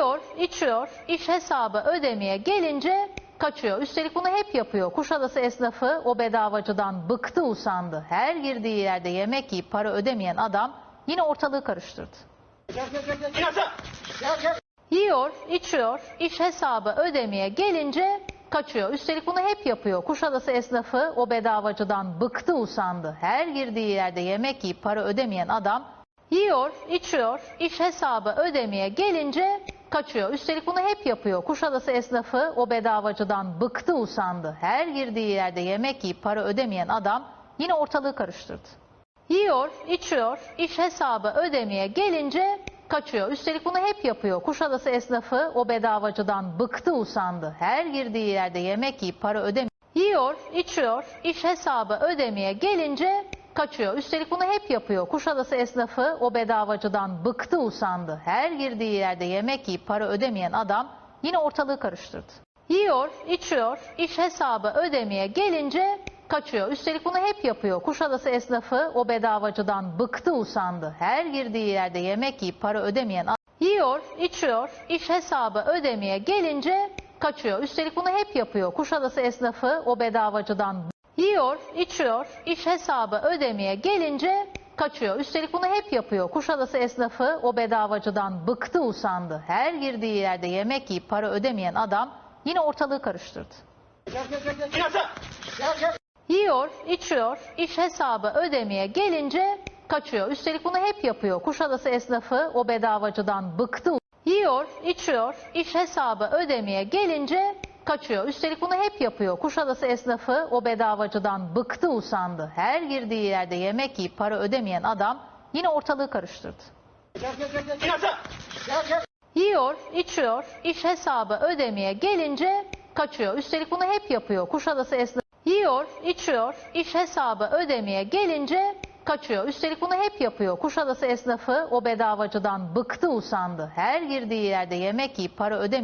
Yiyor, içiyor, iş hesabı ödemeye gelince kaçıyor. Üstelik bunu hep yapıyor. Kuşadası esnafı o bedavacıdan bıktı usandı. Her girdiği yerde yemek yiyip para ödemeyen adam yine ortalığı karıştırdı. Yiyor, içiyor, iş hesabı ödemeye gelince kaçıyor. Üstelik bunu hep yapıyor. Kuşadası esnafı o bedavacıdan bıktı usandı. Her girdiği yerde yemek yiyip para ödemeyen adam yiyor, içiyor, iş hesabı ödemeye gelince kaçıyor. Üstelik bunu hep yapıyor. Kuşadası esnafı o bedavacıdan bıktı usandı. Her girdiği yerde yemek yiyip para ödemeyen adam yine ortalığı karıştırdı. Yiyor, içiyor, iş hesabı ödemeye gelince kaçıyor. Üstelik bunu hep yapıyor. Kuşadası esnafı o bedavacıdan bıktı usandı. Her girdiği yerde yemek yiyip para ödemiyor. Yiyor, içiyor, iş hesabı ödemeye gelince kaçıyor. Üstelik bunu hep yapıyor. Kuşadası esnafı o bedavacıdan bıktı usandı. Her girdiği yerde yemek yiyip para ödemeyen adam yine ortalığı karıştırdı. Yiyor, içiyor, iş hesabı ödemeye gelince kaçıyor. Üstelik bunu hep yapıyor. Kuşadası esnafı o bedavacıdan bıktı usandı. Her girdiği yerde yemek yiyip para ödemeyen adam yiyor, içiyor, iş hesabı ödemeye gelince kaçıyor. Üstelik bunu hep yapıyor. Kuşadası esnafı o bedavacıdan yiyor, içiyor, iş hesabı ödemeye gelince kaçıyor. Üstelik bunu hep yapıyor. Kuşadası esnafı o bedavacıdan bıktı usandı. Her girdiği yerde yemek yiyip para ödemeyen adam yine ortalığı karıştırdı. Yiyor, içiyor, iş hesabı ödemeye gelince kaçıyor. Üstelik bunu hep yapıyor. Kuşadası esnafı o bedavacıdan bıktı. Yiyor, içiyor, iş hesabı ödemeye gelince kaçıyor. Üstelik bunu hep yapıyor. Kuşadası esnafı o bedavacıdan bıktı usandı. Her girdiği yerde yemek yiyip para ödemeyen adam yine ortalığı karıştırdı. Yiyor, içiyor, iş hesabı ödemeye gelince kaçıyor. Üstelik bunu hep yapıyor. Kuşadası esnafı yiyor, içiyor, iş hesabı ödemeye gelince kaçıyor. Üstelik bunu hep yapıyor. Kuşadası esnafı o bedavacıdan bıktı usandı. Her girdiği yerde yemek yiyip para ödemeyen